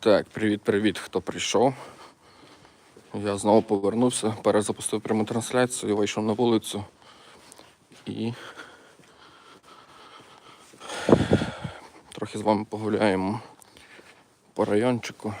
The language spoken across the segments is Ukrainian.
Так, привіт-привіт, хто прийшов. Я знову повернувся, перезапустив пряму трансляцію, вийшов на вулицю і трохи з вами погуляємо по райончику.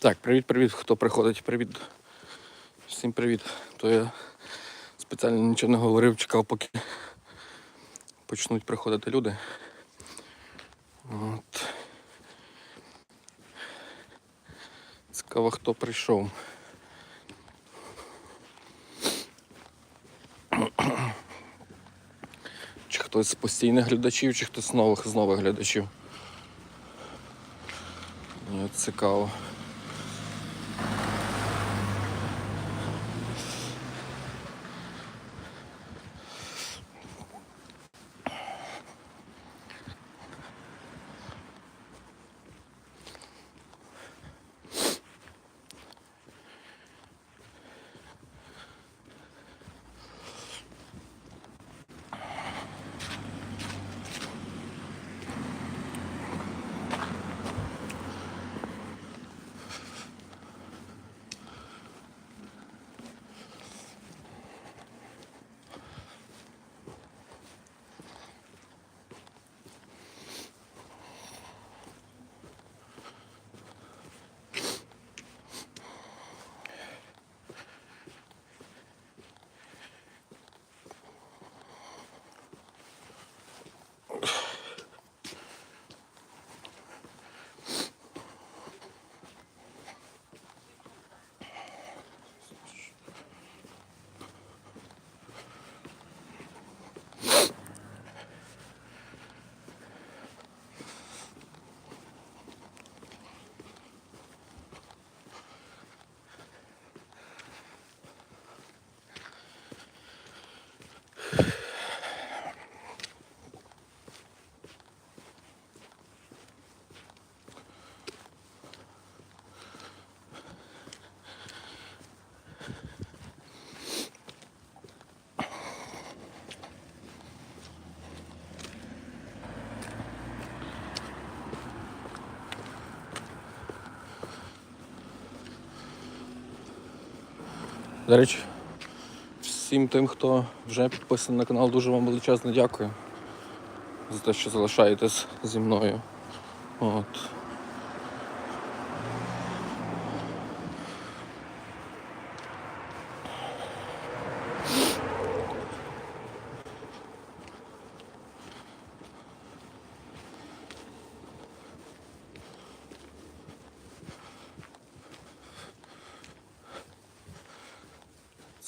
Так, привіт-привіт, хто приходить, привіт. Всім привіт. То я спеціально нічого не говорив, чекав, поки почнуть приходити люди. От. Цікаво, хто прийшов. Чи хтось з постійних глядачів, чи хтось з нових з нових глядачів. Цікаво. До речі, всім тим, хто вже підписаний на канал, дуже вам величезно дякую за те, що залишаєтесь зі мною. От.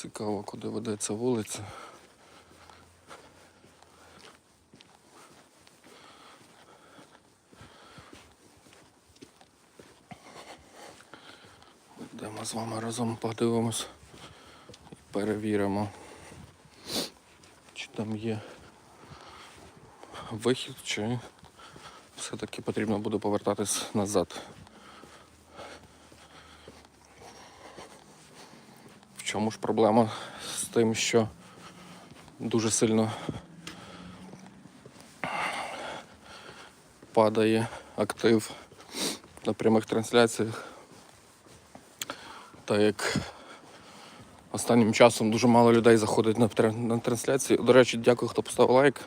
Цікаво, куди ведеться вулиця. Йдемо з вами разом подивимось і перевіримо, чи там є вихід, чи все-таки потрібно буде повертатись назад. Чому ж проблема з тим, що дуже сильно падає актив на прямих трансляціях. Так як останнім часом дуже мало людей заходить на, тр- на трансляції. До речі, дякую, хто поставив лайк.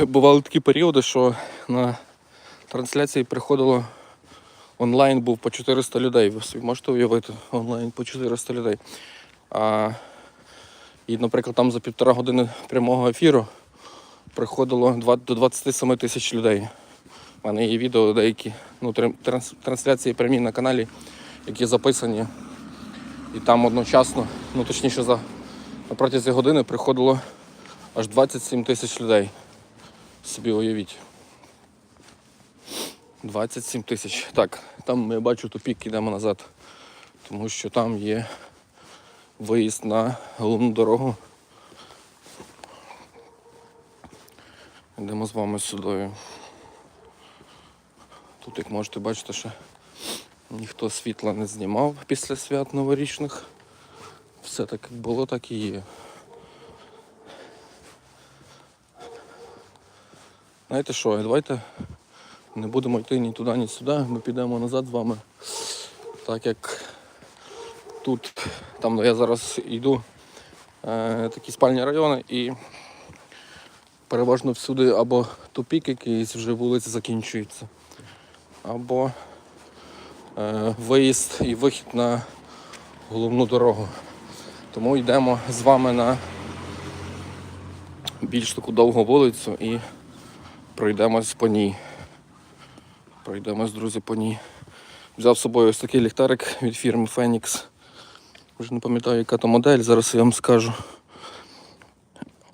Бували такі періоди, що на трансляції приходило онлайн був по 400 людей. Ви собі можете уявити онлайн по 400 людей. А, і, наприклад, там за півтора години прямого ефіру приходило 20 до 27 тисяч людей. У мене є відео деякі, ну, транс- трансляції прямі на каналі, які записані. І там одночасно, ну точніше, за протязі години приходило аж 27 тисяч людей. Собі уявіть. 27 тисяч. Так, там я бачу тупік, ідемо назад. Тому що там є виїзд на головну дорогу. Йдемо з вами сюди. Тут, як можете бачити, що ніхто світла не знімав після свят новорічних. Все так було, так і є. Знаєте що, давайте не будемо йти ні туди, ні сюди. Ми підемо назад з вами. Так як тут, там де я зараз йду, е, такі спальні райони і переважно всюди або тупік якийсь вже вулиця закінчується, або е, виїзд і вихід на головну дорогу. Тому йдемо з вами на більш таку довгу вулицю і пройдемось по ній. Пройдемось, друзі, по ній. Взяв з собою ось такий ліхтарик від фірми Phoenix. Вже не пам'ятаю, яка то модель, зараз я вам скажу.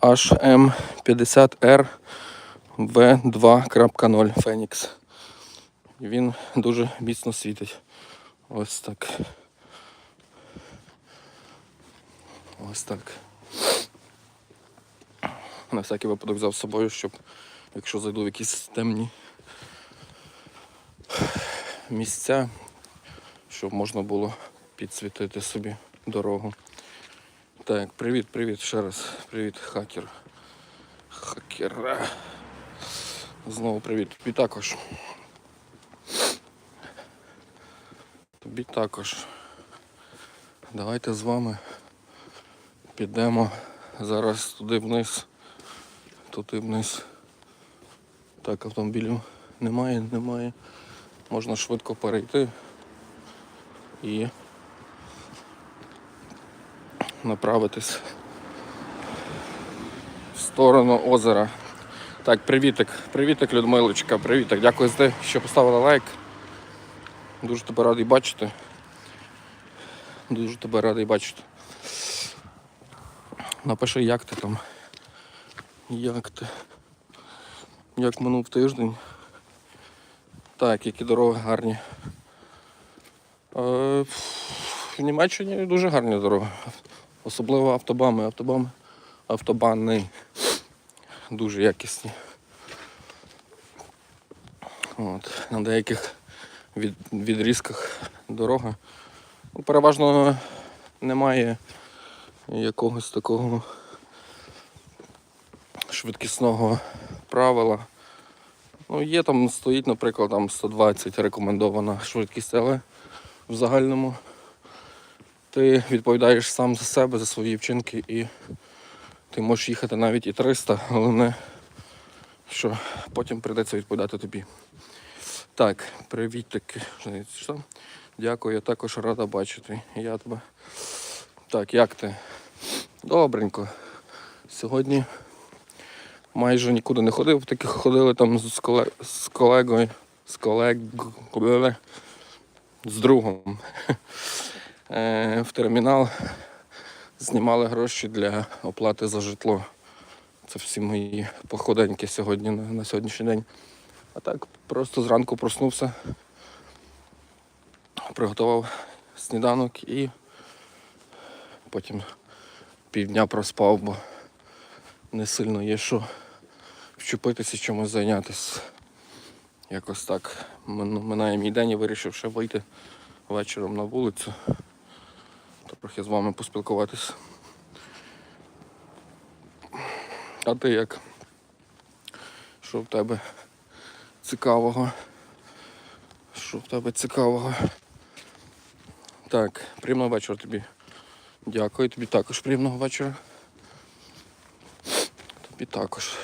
HM50R V2.0 Phoenix. Він дуже міцно світить. Ось так. Ось так. На всякий випадок взяв з собою, щоб якщо зайду в якісь темні місця, щоб можна було підсвітити собі дорогу. Так, привіт, привіт ще раз. Привіт, хакер. Хакер. Знову привіт. Тобі також. Тобі також. Давайте з вами підемо зараз туди вниз. Туди вниз. Так, автомобілів немає, немає. Можна швидко перейти і направитись в сторону озера. Так, привітик, привітик, Людмилочка, привітик. Дякую за те, що поставила лайк. Дуже тебе радий бачити. Дуже тебе радий бачити. Напиши, як ти там. Як ти? Як минув тиждень. Так, які дороги гарні. Е, В Німеччині дуже гарні дороги. Особливо автобами. Автобами, автобани дуже якісні. От. На деяких від, відрізках дороги. Ну, переважно немає якогось такого швидкісного правила. Ну, є там, стоїть, наприклад, там 120 рекомендована швидкість, але в загальному ти відповідаєш сам за себе, за свої вчинки і ти можеш їхати навіть і 300, головне, що потім прийдеться відповідати тобі. Так, привіт таки. Дякую, я також рада бачити. Я тебе. Так, як ти? Добренько. Сьогодні майже нікуди не ходив, таки ходили там з, коле... з колегою, з колегою, з другом. е, в термінал, знімали гроші для оплати за житло. Це всі мої походеньки сьогодні на, на сьогоднішній день. А так просто зранку проснувся, приготував сніданок і потім півдня проспав, бо не сильно є що вчепитися чимось зайнятися. Якось так минає мій день і вирішив ще вийти вечором на вулицю. Трохи з вами поспілкуватися. А ти як? Що в тебе цікавого? Що в тебе цікавого? Так, приємного вечора тобі. Дякую, тобі також приємного вечора. Тобі також.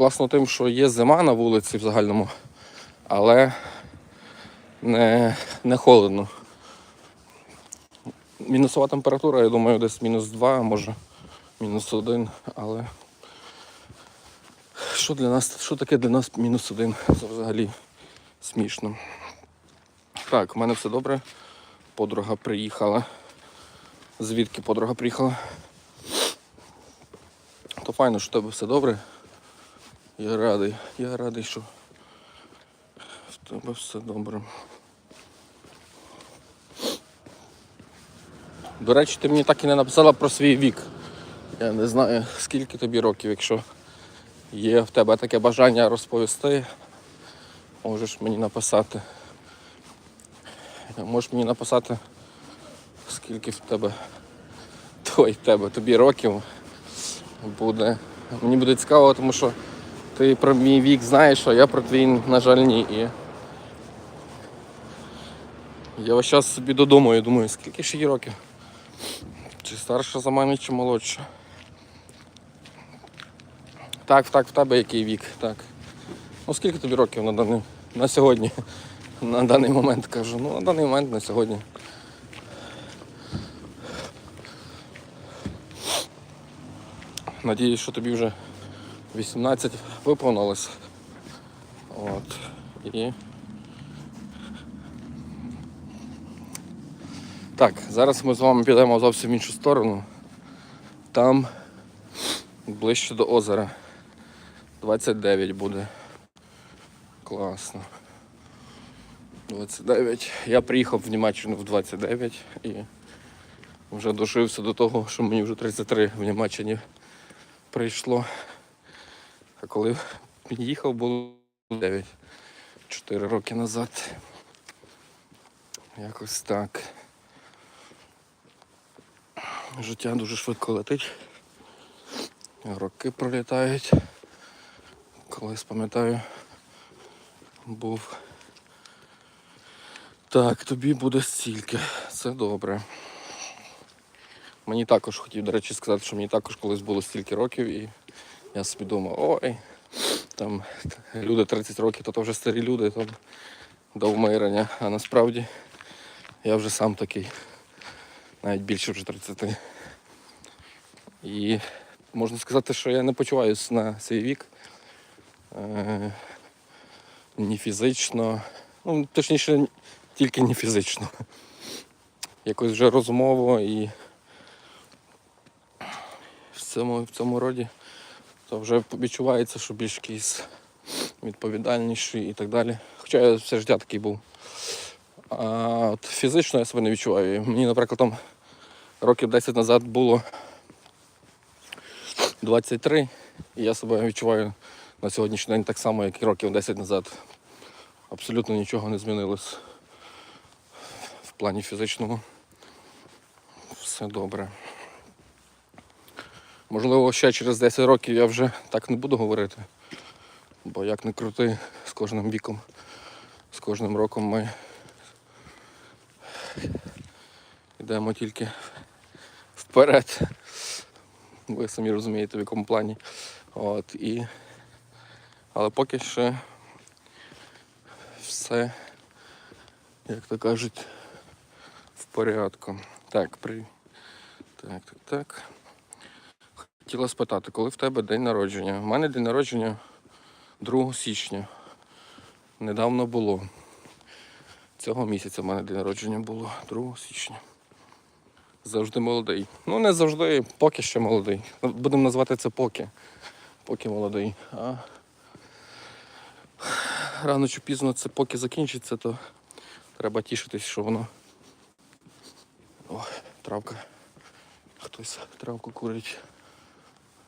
Класно тим, що є зима на вулиці в загальному, але не, не холодно. Мінусова температура, я думаю, десь мінус 2, може мінус 1, але що для нас, що таке для нас мінус 1? Це взагалі смішно. Так, у мене все добре. Подруга приїхала. Звідки подруга приїхала? То файно, що в тебе все добре. Я радий, я радий, що в тебе все добре. До речі, ти мені так і не написала про свій вік. Я не знаю, скільки тобі років, якщо є в тебе таке бажання розповісти, можеш мені написати. Можеш мені написати, скільки в тебе той тебе тобі років буде. Мені буде цікаво, тому що ти про мій вік знаєш, а я про твій, на жаль, ні. І я ось зараз собі додумаю, думаю, скільки ще їй років? Чи старша за мене, чи молодша? Так, так, в тебе який вік, так. Ну скільки тобі років на даний, на сьогодні? На даний момент кажу. Ну, на даний момент на сьогодні. Надіюсь, що тобі вже 18 виповнилось. От. І... Так, зараз ми з вами підемо зовсім в іншу сторону. Там ближче до озера. 29 буде. Класно. 29. Я приїхав в Німеччину в 29 і вже дожився до того, що мені вже 33 в Німеччині прийшло. А коли їхав, було 9. 4 роки назад. Якось так. Життя дуже швидко летить. Роки пролітають. Колись пам'ятаю, був. Так, тобі буде стільки. Це добре. Мені також хотів, до речі, сказати, що мені також колись було стільки років, і я собі думав, ой, там люди 30 років, то, то вже старі люди там до вмирання. А насправді я вже сам такий, навіть більше вже 30. І можна сказати, що я не почуваюся на свій вік. Е, ні фізично, ну, точніше, тільки не фізично. Якось вже розмову і в цьому, в цьому роді, то вже відчувається, що більш якийсь відповідальніший і так далі. Хоча я все життя такий був. А от фізично я себе не відчуваю. Мені, наприклад, там років 10 назад було 23, і я себе відчуваю на сьогоднішній день так само, як і років 10 назад. Абсолютно нічого не змінилось в плані фізичному. Все добре. Можливо, ще через 10 років я вже так не буду говорити. Бо як не крути, з кожним віком, з кожним роком ми йдемо тільки вперед. Ви самі розумієте, в якому плані. От, і... Але поки ще все, як то кажуть, в порядку. Так, при... так, так, так. Хотіла спитати, коли в тебе день народження? У мене день народження 2 січня. Недавно було. Цього місяця в мене день народження було 2 січня. Завжди молодий. Ну не завжди, поки ще молодий. Будемо назвати це поки. Поки молодий. А рано чи пізно це поки закінчиться, то треба тішитись, що воно. О, травка. Хтось травку курить.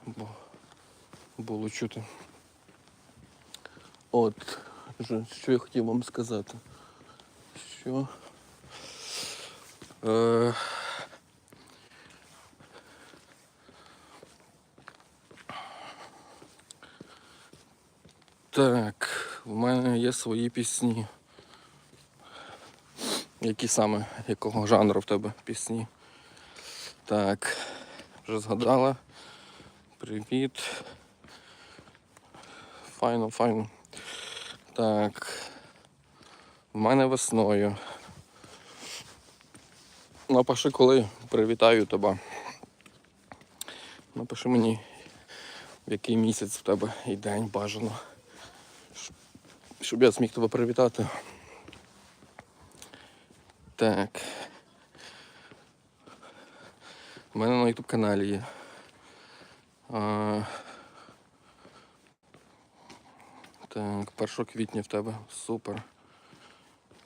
Бо було чути. От, що- я хотів вам сказати. Що. Е... Так, в мене є свої пісні. Які саме, якого жанру в тебе пісні? Так, вже згадала. Привіт. Файно, файно. Так. В мене весною. Напиши коли привітаю тебе. Напиши мені, в який місяць в тебе і день бажано. Щоб я зміг тебе привітати. Так. У мене на YouTube каналі є. Так, 1 квітня в тебе. Супер.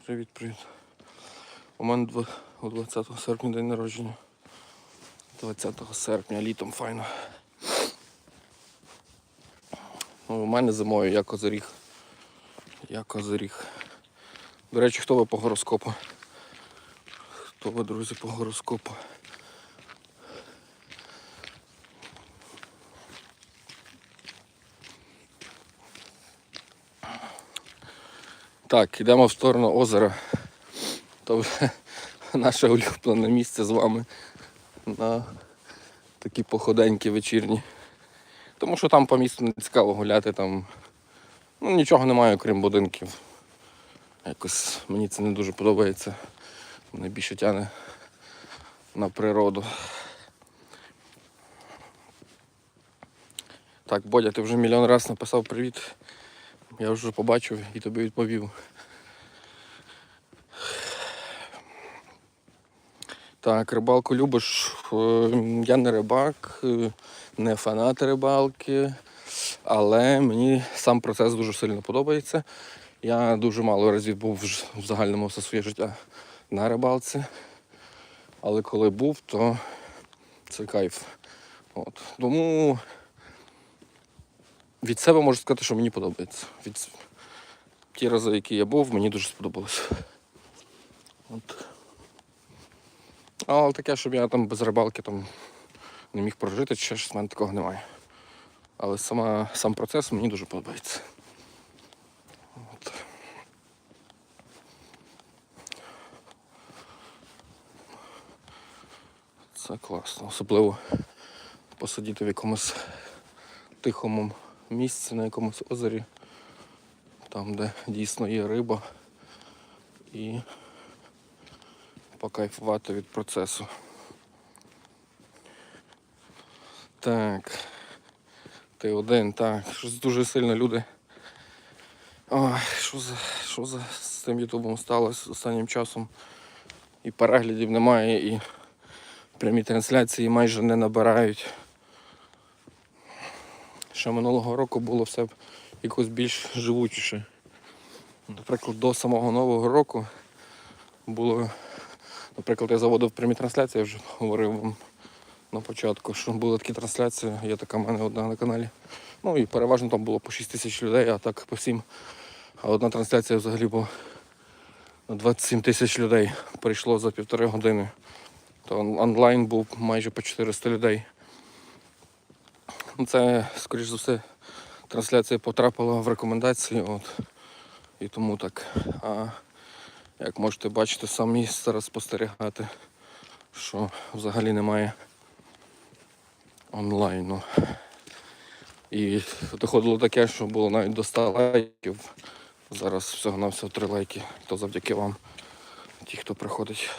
Привіт, привіт. У мене 20 серпня день народження. 20 серпня, літом файно. Ну, у мене зимою я козиріг. Я козиріг. До речі, хто ви по гороскопу? Хто ви, друзі, по гороскопу? Так, йдемо в сторону озера. То вже наше улюблене місце з вами на такі походенькі вечірні. Тому що там по місту не цікаво гуляти, там ну, нічого немає, окрім будинків. Якось мені це не дуже подобається. Мене більше тяне на природу. Так, Бодя, ти вже мільйон разів написав привіт. Я вже побачив і тобі відповів. Так, рибалку любиш. Е, Я не рибак, е, не фанат рибалки, але мені сам процес дуже сильно подобається. Я дуже мало разів був в загальному все своє життя на рибалці. Але коли був, то це кайф. От. Тому від себе можу сказати, що мені подобається. Від... Ті рази, які я був, мені дуже сподобалось. От. Але таке, щоб я там без рибалки там не міг прожити, чи щось в мене такого немає. Але сама, сам процес мені дуже подобається. От. Це класно. Особливо посидіти в якомусь тихому місці, на якомусь озері, там, де дійсно є риба, і покайфувати від процесу. Так. Ти один, так. Щось дуже сильно люди. Ой, що за, що за з тим ютубом сталося останнім часом. І переглядів немає, і прямі трансляції майже не набирають. Ще минулого року було все якось більш живучіше. Наприклад, до самого нового року було, наприклад, я заводив прямі трансляції, я вже говорив вам на початку, що були такі трансляції, є така в мене одна на каналі. Ну і переважно там було по 6 тисяч людей, а так по всім. А одна трансляція взагалі на 27 тисяч людей. Прийшло за півтори години. То онлайн був майже по 400 людей. Це, скоріш за все, трансляція потрапила в рекомендації. От. І тому так. А як можете бачити, самі зараз спостерігати, що взагалі немає онлайну. І доходило таке, що було навіть до 100 лайків. Зараз всього на всього 3 лайки. То завдяки вам, ті, хто приходить.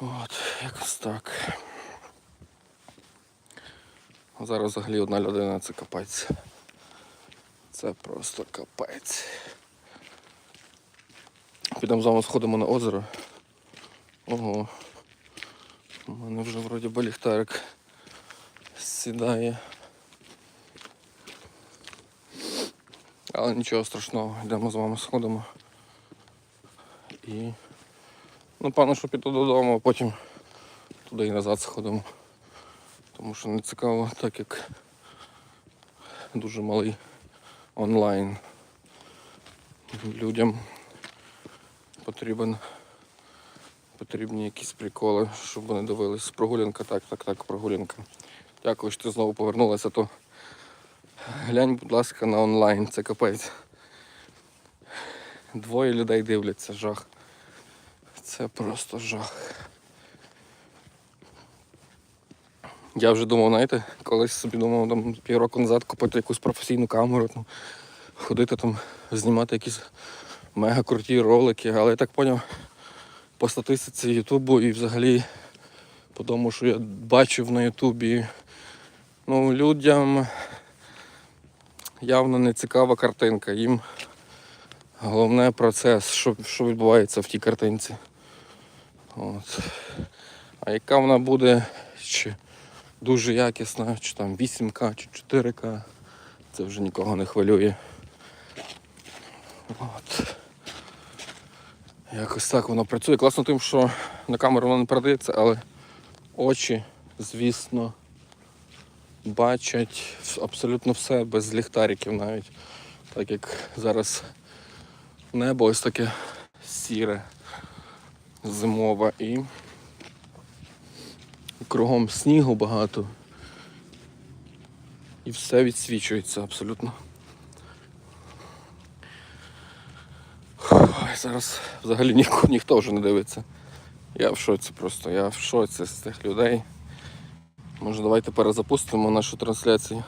От, якось так. Зараз взагалі одна людина це капець. Це просто капець. підемо з вами сходимо на озеро. Ого. У мене вже вроді би ліхтарик сідає. Але нічого страшного, йдемо з вами сходимо. І ну, певно, що піду додому, а потім туди і назад сходимо. Тому що не цікаво, так як дуже малий онлайн. Людям потрібен потрібні якісь приколи, щоб вони дивились. Прогулянка, так, так, так, прогулянка. Дякую, що ти знову повернулася, то глянь, будь ласка, на онлайн, це капець. Двоє людей дивляться, жах. Це просто жах. Я вже думав, знаєте, колись собі думав там півроку назад купити якусь професійну камеру, там, ходити там, знімати якісь мега круті ролики, але я так поняв по статистиці Ютубу і взагалі по тому, що я бачив на Ютубі, ну, людям явно не цікава картинка. Їм головне процес, що, що відбувається в тій картинці. От. А яка вона буде, чи дуже якісна, чи там 8К, чи 4К, це вже нікого не хвилює. От. Якось так воно працює. Класно тим, що на камеру воно не передається, але очі, звісно, бачать абсолютно все без ліхтариків навіть. Так як зараз небо ось таке сіре, зимове і кругом снігу багато. І все відсвічується абсолютно. Ой, зараз взагалі ніхто, ніхто вже не дивиться. Я в шоці просто, я в шоці з тих людей. Може давайте перезапустимо нашу трансляцію.